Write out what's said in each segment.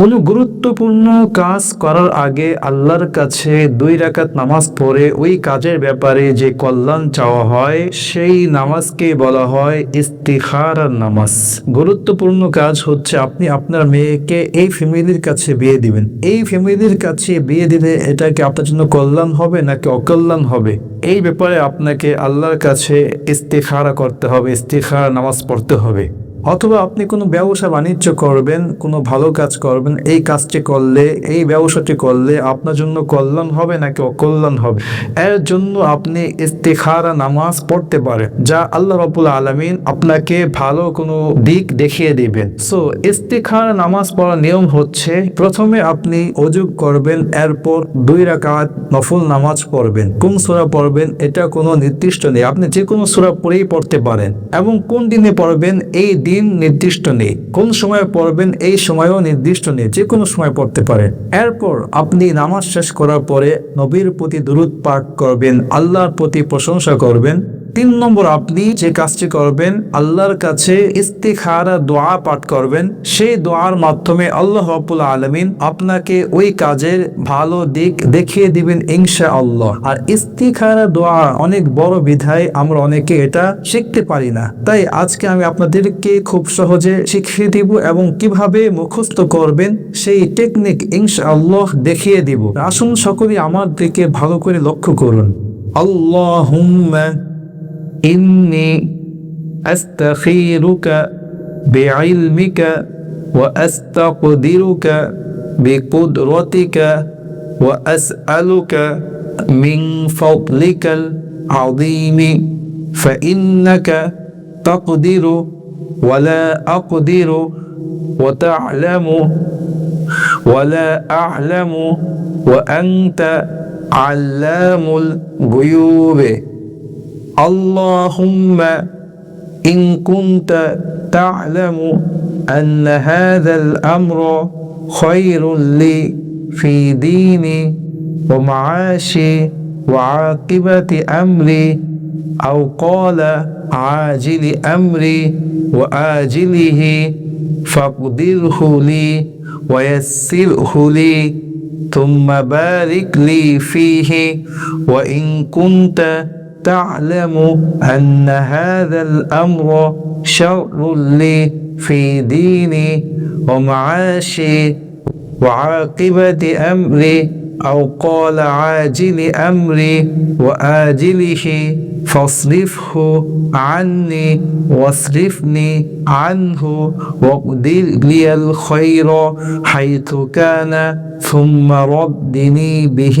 কোনো গুরুত্বপূর্ণ কাজ করার আগে আল্লাহর কাছে দুই রাকাত নামাজ পড়ে ওই কাজের ব্যাপারে যে কল্যাণ চাওয়া হয়, সেই নামাজকে বলা হয় ইস্তিখার নামাজ। গুরুত্বপূর্ণ কাজ হচ্ছে আপনি আপনার মেয়েকে এই ফ্যামিলির কাছে বিয়ে দিবেন। এই ফ্যামিলির কাছে বিয়ে দিলে এটা কি আপনার জন্য কল্যাণ হবে নাকি অকল্যাণ হবে? এই ব্যাপারে আপনাকে আল্লাহর কাছে ইস্তিখারা করতে হবে ইস্তিখারা নামাজ পড়তে হবে। অথবা আপনি কোনো ব্যবসা বাণিজ্য করবেন, কোনো ভালো কাজ করবেন, এই কাজটি করলে, এই ব্যবসাটি করলে আপনার জন্য কল্যাণ হবে নাকি অকল্যাণ হবে? এর জন্য আপনি ইস্তেখারা নামাজ পড়তে পারেন, যা আল্লাহ রবুল আলমিন আপনাকে ভালো কোনো দিক দেখিয়ে দিবেন। সো ইস্তেখারা নামাজ পড়ার নিয়ম হচ্ছে, প্রথমে আপনি অজুগ করবেন, এরপর দুই রাকাত নফল নামাজ পড়বেন। কোন সুরা পড়বেন? এটা কোনো নির্দিষ্ট নেই, আপনি যে কোনো সুরা পড়েই পড়তে পারেন। এবং কোন দিনে পড়বেন? এই দিন নির্দিষ্ট নেই। কোন সময় পড়বেন, এই সময়ও নির্দিষ্ট নেই, যে কোনো সময় পড়তে পারে এরপর আপনি নামাজ শেষ করার পরে নবীর প্রতি দূরত পাঠ করবেন, আল্লাহর প্রতি প্রশংসা করবেন। তিন নম্বর আপনি যে কাজটি করবেন, আল্লাহর কাছে ইস্তিখারা, দোয়া পাঠ করবেন, সেই দোয়ার মাধ্যমে আল্লাহ রাব্বুল আলমিন আপনাকে ওই কাজের ভালো দিক দেখিয়ে দিবেন ইনশা আল্লাহ আর ইস্তিখারা, দোয়া অনেক বড় বিধায় আমরা অনেকে এটা শিখতে পারি না। তাই আজকে আমি আপনাদেরকে খুব সহজে শিখিয়ে দিব এবং কীভাবে মুখস্থ করবেন সেই টেকনিক ইনশা আল্লাহ দেখিয়ে দিব। আসুন সকলে আমার দিকে ভালো করে লক্ষ্য করুন। আল্লাহুম্মা إني أستخيرك بعلمك وأستقدرك بقدرتك وأسألك من فضلك العظيم فإنك تقدر ولا أقدر وتعلم ولا أعلم وأنت علام الغيوب. اللهم إن كنت تعلم أن هذا الأمر خير لي في ديني ومعاشي وعاقبة أمري أو قال عاجل أمري وآجله فاقدره لي ويسره لي ثم بارك لي فيه وإن كنت تعلم أن هذا الأمر شر لي في ديني ومعاشي وعاقبة أمري أو قال عاجل أمري وآجله فاصرفه عني واصرفني عنه واقدر لي الخير حيث كان ثم ردني به.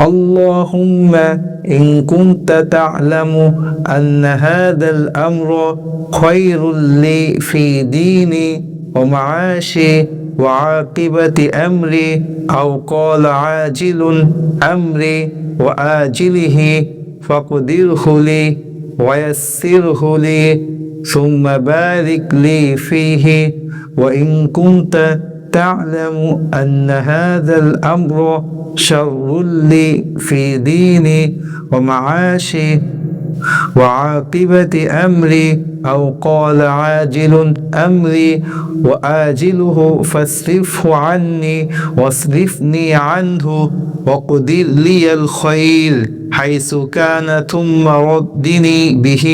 اللهم إن كنت تعلم أن هذا الأمر خير لي في ديني ومعاشي وعاقبة أمري أو قال عاجل أمري وآجله فاقدره لي ويسره لي ثم بارك لي فيه وإن كنت تعلم أن هذا الأمر شر لي في ديني ومعاشي وعاقبة أمري أو قال عاجل أمري وآجله فاصرفه عني واصرفني عنه وقدر لي الخير حيث كان ثم ردني به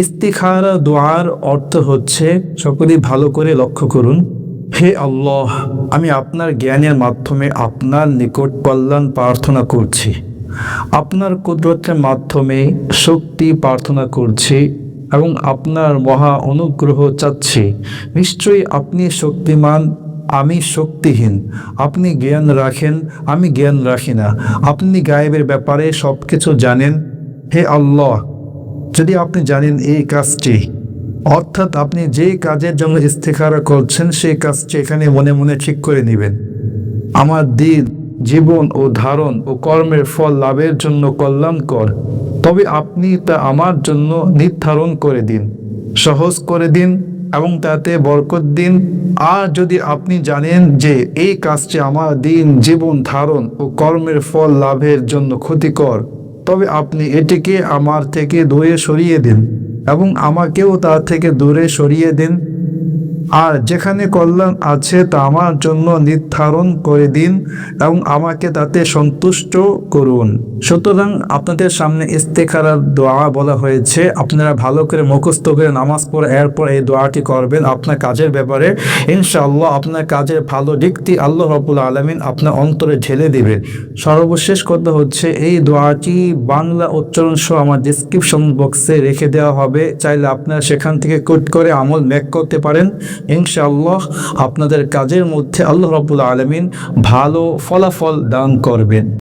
ইস্তিখারা দোয়ার অর্থ হচ্ছে সকলেই ভালো করে লক্ষ্য করুন হে আল্লাহ, আমি আপনার জ্ঞানের মাধ্যমে আপনার নিকট কল্যাণ প্রার্থনা করছি। আপনার কুদরতের মাধ্যমে শক্তি প্রার্থনা করছি এবং আপনার মহা অনুগ্রহ চাচ্ছি। নিশ্চয়ই আপনি শক্তিমান, আমি শক্তিহীন, আপনি জ্ঞান রাখেন, আমি জ্ঞান রাখি না। আপনি গায়েবের ব্যাপারে সব কিছু জানেন। হে আল্লাহ, যদি আপনি জানেন এই কাজটি অর্থাৎ আপনি যে কাজের জন্য ইস্তেখারা করছেন, সেই কাজটি এখানে মনে মনে ঠিক করে নেবেন। আমার দিল জীবন ও ধারণ ও কর্মের ফল লাভের জন্য কল্যাণকর। তবে আপনি তা আমার জন্য নির্ধারণ করে দিন, সহজ করে দিন এবং তাতে বরকত দিন। আর যদি আপনি জানেন যে এই কাজটি আমার দিন, জীবন, ধারণ ও কর্মের ফল লাভের জন্য ক্ষতিকর, তবে আপনি এটিকে আমার থেকে দূরে সরিয়ে দিন। এবং আমাকেও তার থেকে দূরে সরিয়ে দিন। আর যেখানে কল্যাণ আছে তা আমার জন্য নির্ধারণ করে দিন এবং আমাকে তাতে সন্তুষ্ট করুন। সুতরাং আপনাদের সামনে ইস্তেখারার দোয়া বলা হয়েছে, আপনারা ভালো করে মুখস্থ করে নামাজ পড়ে এরপর এই দোয়াটি করবেন আপনার কাজের ব্যাপারে। ইনশাআল্লাহ আপনার কাজের ভালো দিকটি আল্লাহ রবুল আলমিন আপনার অন্তরে ঢেলে দিবে। সর্বশেষ কথা হচ্ছে, এই দোয়াটি বাংলা উচ্চারণ সহ আমার ডিসক্রিপশন বক্সে রেখে দেওয়া হবে। চাইলে আপনারা সেখান থেকে কুট করে আমল ম্যাক করতে পারেন। ইনশাআল্লাহ আপনাদের কাজের মধ্যে আল্লাহ রবুল আলমিন ভালো ফলাফল দান করবেন।